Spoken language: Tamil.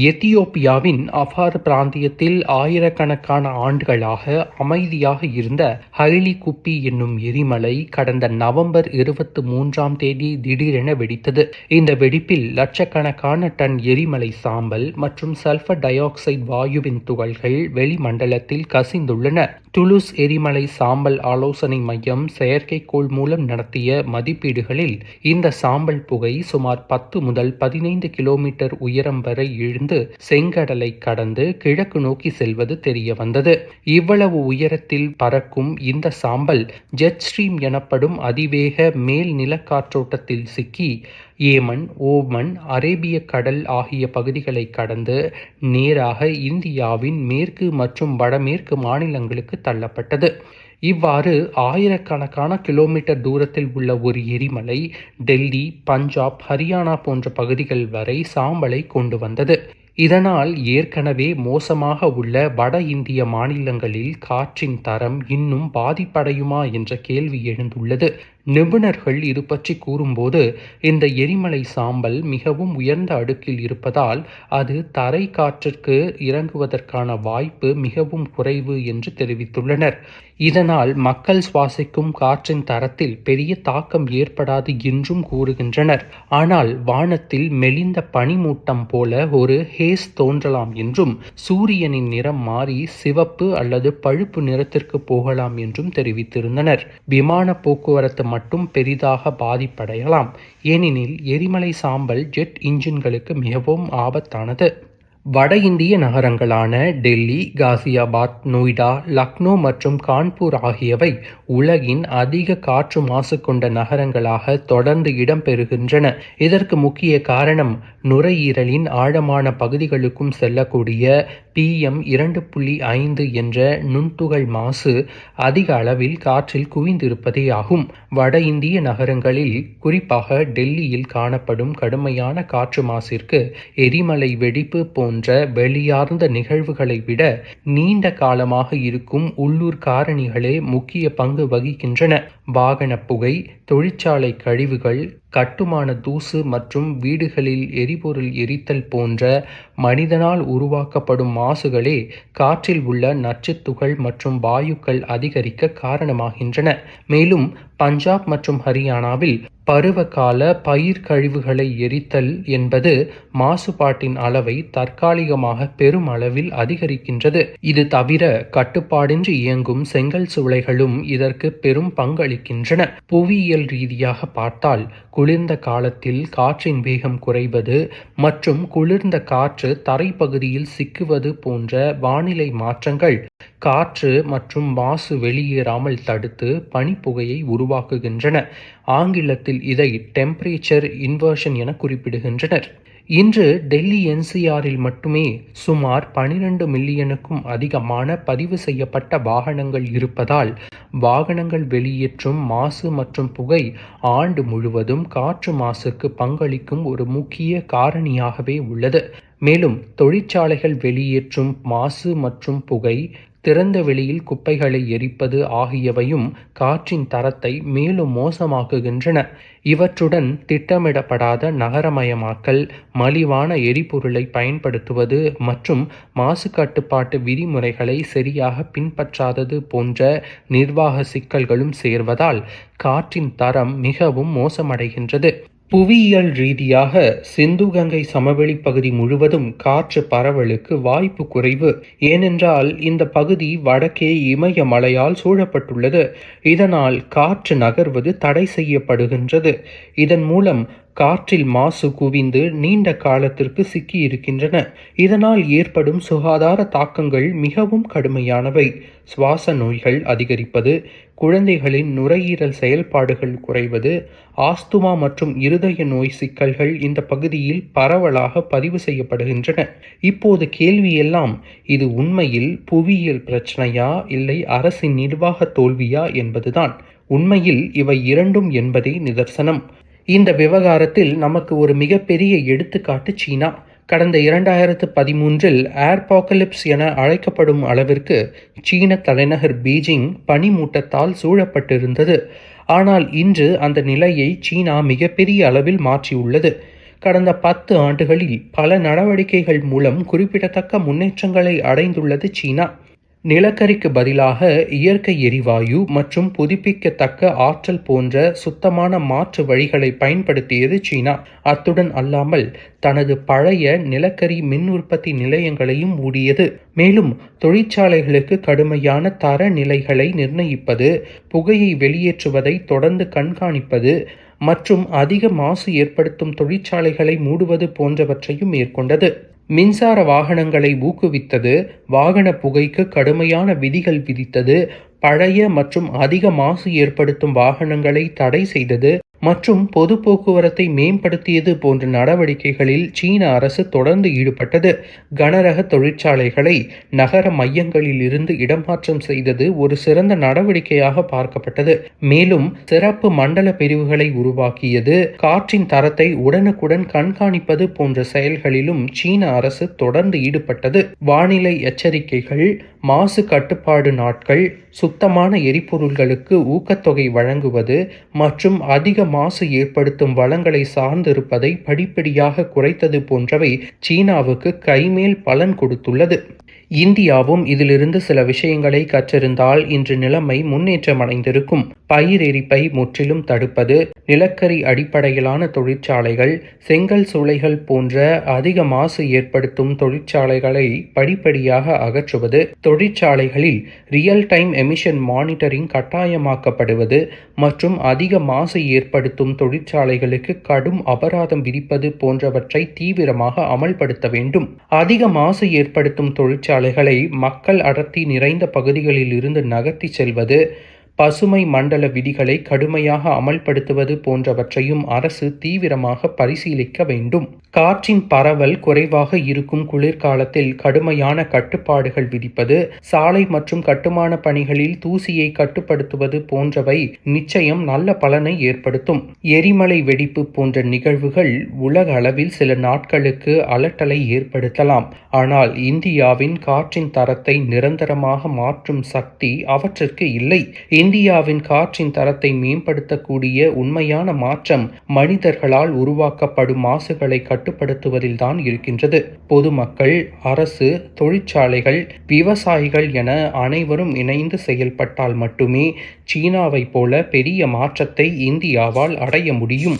எத்தியோப்பியாவின் அஃபார் பிராந்தியத்தில் ஆயிரக்கணக்கான ஆண்டுகளாக அமைதியாக இருந்த ஹைலி குப்பி என்னும் எரிமலை கடந்த நவம்பர் இருபத்தி மூன்றாம் தேதி திடீரென வெடித்தது. இந்த வெடிப்பில் லட்சக்கணக்கான டன் எரிமலை சாம்பல் மற்றும் சல்பர் டை ஆக்சைடு வாயுவின் துகள்கள் வெளிமண்டலத்தில் கசிந்துள்ளன. துலுஸ் எரிமலை சாம்பல் ஆலோசனை மையம் செயற்கைக்கோள் மூலம் நடத்திய மதிப்பீடுகளில் இந்த சாம்பல் புகை சுமார் பத்து முதல் பதினைந்து கிலோமீட்டர் உயரம் வரை இழுந்து செங்கடலை கடந்து கிழக்கு நோக்கி செல்வது தெரிய வந்தது. இவ்வளவு உயரத்தில் பறக்கும் இந்த சாம்பல் ஜெட் ஸ்ட்ரீம் எனப்படும் அதிவேக மேல் நிலக்காற்றோட்டத்தில் சிக்கி ஏமன் ஓமன் அரேபிய கடல் ஆகிய பகுதிகளை கடந்து நேராக இந்தியாவின் மேற்கு மற்றும் வடமேற்கு மாநிலங்களுக்கு தள்ளப்பட்டது. இவ்வாறு ஆயிரக்கணக்கான கிலோமீட்டர் தூரத்தில் உள்ள ஒரு எரிமலை டெல்லி பஞ்சாப் ஹரியானா போன்ற பகுதிகள் வரை சாம்பலை கொண்டு வந்தது. இதனால் ஏற்கனவே மோசமாக உள்ள வட இந்திய மாநிலங்களில் காற்றின் தரம் இன்னும் பாதிப்படையுமா என்ற கேள்வி எழுந்துள்ளது. நிபுணர்கள் இது பற்றி கூறும்போது இந்த எரிமலை சாம்பல் மிகவும் உயர்ந்த அடுக்கில் இருப்பதால் அது தரை காற்றிற்கு இறங்குவதற்கான வாய்ப்பு மிகவும் குறைவு என்று தெரிவித்துள்ளனர். இதனால் மக்கள் சுவாசிக்கும் காற்றின் தரத்தில் பெரிய தாக்கம் ஏற்படாது என்றும் கூறுகின்றனர். ஆனால் வானத்தில் மெலிந்த பனிமூட்டம் போல ஒரு ஹேஸ் தோன்றலாம் என்றும் சூரியனின் நிறம் மாறி சிவப்பு அல்லது பழுப்பு நிறத்திற்கு போகலாம் என்றும் தெரிவித்திருந்தனர். விமான போக்குவரத்து மட்டும் பெரிதாக பாதிப்படையலாம். ஏனெனில் எரிமலை சாம்பல் ஜெட் இன்ஜின்களுக்கு மிகவும் ஆபத்தானது. வட இந்திய நகரங்களான டெல்லி காசியாபாத் நொய்டா லக்னோ மற்றும் கான்பூர் ஆகியவை உலகின் அதிக காற்று மாசு கொண்ட நகரங்களாக தொடர்ந்து இடம்பெறுகின்றன. இதற்கு முக்கிய காரணம் நுரையீரலின் ஆழமான பகுதிகளுக்கும் செல்லக்கூடிய பிஎம் இரண்டு புள்ளி ஐந்து என்ற நுண்துகள் மாசு அதிக அளவில் காற்றில் குவிந்திருப்பதே ஆகும். வட இந்திய நகரங்களில் குறிப்பாக டெல்லியில் காணப்படும் கடுமையான காற்று மாசிற்கு எரிமலை வெடிப்பு போன்ற வெளியார்ந்த நிகழ்வுகளை விட நீண்ட காலமாக இருக்கும் உள்ளூர் காரணிகளே முக்கிய பங்கு வகிக்கின்றன. வாகன புகை தொழிற்சாலை கழிவுகள் கட்டுமான தூசு மற்றும் வீடுகளில் எரிபொருள் எரித்தல் போன்ற மனிதனால் உருவாக்கப்படும் மாசுகளே காற்றில் உள்ள நச்சுத்துகள் மற்றும் வாயுக்கள் அதிகரிக்க காரணமாகின்றன. மேலும் பஞ்சாப் மற்றும் ஹரியானாவில் பருவகால பயிர் கழிவுகளை எரித்தல் என்பது மாசுபாட்டின் அளவை தற்காலிகமாக பெரும் அளவில் அதிகரிக்கின்றது. இது தவிர கட்டுப்பாடின்றி இயங்கும் செங்கல் சூளைகளும் இதற்கு பெரும் பங்களிக்கின்றன. புவியியல் ரீதியாக பார்த்தால் குளிர்ந்த காலத்தில் காற்றின் வேகம் குறைவது மற்றும் குளிர்ந்த காற்று தரைப்பகுதியில் சிக்குவது போன்ற வானிலை மாற்றங்கள் காற்று மற்றும் மாசு வெளியேறாமல் தடுத்து பனிப்புகையை உருவாக்குகின்றன. ஆங்கிலத்தில் இதை டெம்பரேச்சர் இன்வர்ஷன் என குறிப்பிடுகின்றனர். இன்று டெல்லி என்சிஆரில் மட்டுமே சுமார் பனிரெண்டு மில்லியனுக்கும் அதிகமான பதிவு செய்யப்பட்ட வாகனங்கள் இருப்பதால் வாகனங்கள் வெளியேற்றும் மாசு மற்றும் புகை ஆண்டு முழுவதும் காற்று மாசுக்கு பங்களிக்கும் ஒரு முக்கிய காரணியாகவே உள்ளது. மேலும் தொழிற்சாலைகள் வெளியேற்றும் மாசு மற்றும் புகை திறந்த வெளியில் குப்பைகளை எரிப்பது ஆகியவையும் காற்றின் தரத்தை மேலும் மோசமாக்குகின்றன. இவற்றுடன் திட்டமிடப்படாத நகரமயமாக்கல் மலிவான எரிபொருளை பயன்படுத்துவது மற்றும் மாசு கட்டுப்பாட்டு விதிமுறைகளை சரியாக பின்பற்றாதது போன்ற நிர்வாக சிக்கல்களும் சேர்வதால் காற்றின் தரம் மிகவும் மோசமடைகின்றது. புவியியல் ரீதியாக சிந்து கங்கை சமவெளி பகுதி முழுவதும் காற்று பரவலுக்கு வாய்ப்பு குறைவு. ஏனென்றால் இந்த பகுதி வடக்கே இமய மலையால் சூழப்பட்டுள்ளது. இதனால் காற்று நகர்வது தடை செய்யப்படுகின்றது. இதன் மூலம் காற்றில் மாசு குவிந்து நீண்ட காலத்திற்கு சிக்கி இருக்கின்றன இதனால் ஏற்படும் சுகாதார தாக்கங்கள் மிகவும் கடுமையானவை. சுவாச நோய்கள் அதிகரிப்பது குழந்தைகளின் நுரையீரல் செயல்பாடுகள் குறைவது ஆஸ்துமா மற்றும் இருதய நோய் சிக்கல்கள் இந்த பகுதியில் பரவலாக பதிவு செய்யப்படுகின்றன. இப்போது கேள்வி எல்லாம் இது உண்மையில் புவியியல் பிரச்சனையா இல்லை அரசின் நிர்வாக தோல்வியா என்பதுதான். உண்மையில் இவை இரண்டும் என்பதே நிதர்சனம். இந்த விவகாரத்தில் நமக்கு ஒரு மிகப்பெரிய எடுத்துக்காட்டு சீனா. கடந்த இரண்டாயிரத்து பதிமூன்றில் ஏர்பாக்கலிப்ஸ் என அழைக்கப்படும் அளவிற்கு சீன தலைநகர் பீஜிங் பனிமூட்டத்தால் சூழப்பட்டிருந்தது. ஆனால் இன்று அந்த நிலையை சீனா மிகப்பெரிய அளவில் மாற்றியுள்ளது. கடந்த பத்து ஆண்டுகளில் பல நடவடிக்கைகள் மூலம் குறிப்பிடத்தக்க முன்னேற்றங்களை அடைந்துள்ளது சீனா. நிலக்கரிக்கு பதிலாக இயற்கை எரிவாயு மற்றும் புதுப்பிக்கத்தக்க ஆற்றல் போன்ற சுத்தமான மாற்று வழிகளை பயன்படுத்தியது சீனா. அத்துடன் அல்லாமல் தனது பழைய நிலக்கரி மின் உற்பத்தி நிலையங்களையும் மூடியது. மேலும் தொழிற்சாலைகளுக்கு கடுமையான தர நிலைகளை நிர்ணயிப்பது புகையை வெளியேற்றுவதை தொடர்ந்து கண்காணிப்பது மற்றும் அதிக மாசு ஏற்படுத்தும் தொழிற்சாலைகளை மூடுவது போன்றவற்றையும் மேற்கொண்டது. மின்சார வாகனங்களை ஊக்குவித்தது வாகன புகைக்கு கடுமையான விதிகள் விதித்தது பழைய மற்றும் அதிக மாசு ஏற்படுத்தும் வாகனங்களை தடை செய்தது மற்றும் பொது போக்குவரத்தை மேம்படுத்தியது போன்ற நடவடிக்கைகளில் சீன அரசு தொடர்ந்து ஈடுபட்டது. கனரக தொழிற்சாலைகளை நகர மையங்களில் இருந்து இடமாற்றம் செய்தது ஒரு சிறந்த நடவடிக்கையாக பார்க்கப்பட்டது. மேலும் சிறப்பு மண்டல பிரிவுகளை உருவாக்கியது காற்றின் தரத்தை உடனுக்குடன் கண்காணிப்பது போன்ற செயல்களிலும் சீன அரசு தொடர்ந்து ஈடுபட்டது. வானிலை எச்சரிக்கைகள் மாசு கட்டுப்பாடு நாட்கள் சுத்தமான எரிபொருள்களுக்கு ஊக்கத்தொகை வழங்குவது மற்றும் அதிக மாசு ஏற்படுத்தும் வளங்களை சார்ந்திருப்பதை படிப்படியாக குறைத்தது போன்றவை சீனாவுக்கு கைமேல் பலன் கொடுத்துள்ளது. இந்தியாவும் இதிலிருந்து சில விஷயங்களை கற்றிருந்தால் இன்று நிலைமை முன்னேற்றமடைந்திருக்கும். பயிர் எரிப்பை முற்றிலும் தடுப்பது நிலக்கரி அடிப்படையிலான தொழிற்சாலைகள் செங்கல் சூளைகள் போன்ற அதிக மாசு ஏற்படுத்தும் தொழிற்சாலைகளை படிப்படியாக அகற்றுவது தொழிற்சாலைகளில் ரியல் டைம் எமிஷன் மானிட்டரிங் கட்டாயமாக்கப்படுவது மற்றும் அதிக மாசு ஏற்படுத்தும் தொழிற்சாலைகளுக்கு கடும் அபராதம் விதிப்பது போன்றவற்றை தீவிரமாக அமல்படுத்த வேண்டும். அதிக மாசு ஏற்படுத்தும் தொழிற்சாலை தொழிற்சாலைகளை மக்கள் அடர்த்தி நிறைந்த பகுதிகளில் இருந்து நகர்த்தி செல்வது பசுமை மண்டல விதிகளை கடுமையாக அமல்படுத்துவது போன்றவற்றையும் அரசு தீவிரமாக பரிசீலிக்க வேண்டும். காற்றின் பரவல் குறைவாக இருக்கும் குளிர்காலத்தில் கடுமையான கட்டுப்பாடுகள் விதிப்பது சாலை மற்றும் கட்டுமான பணிகளில் தூசியை கட்டுப்படுத்துவது போன்றவை நிச்சயம் நல்ல பலனை ஏற்படுத்தும். எரிமலை வெடிப்பு போன்ற நிகழ்வுகள் உலக அளவில் சில நாட்களுக்கு அலட்டலை ஏற்படுத்தலாம். ஆனால் இந்தியாவின் காற்றின் தரத்தை நிரந்தரமாக மாற்றும் சக்தி அவற்றிற்கு இல்லை. இந்தியாவின் காற்றின் தரத்தை மேம்படுத்தக்கூடிய உண்மையான மாற்றம் மனிதர்களால் உருவாக்கப்படும் மாசுகளை கட்டுப்படுத்துவதில் தான் இருக்கின்றது. பொதுமக்கள் அரசு தொழிற்சாலைகள் விவசாயிகள் என அனைவரும் இணைந்து செயல்பட்டால் மட்டுமே சீனாவை போல பெரிய மாற்றத்தை இந்தியாவால் அடைய முடியும்.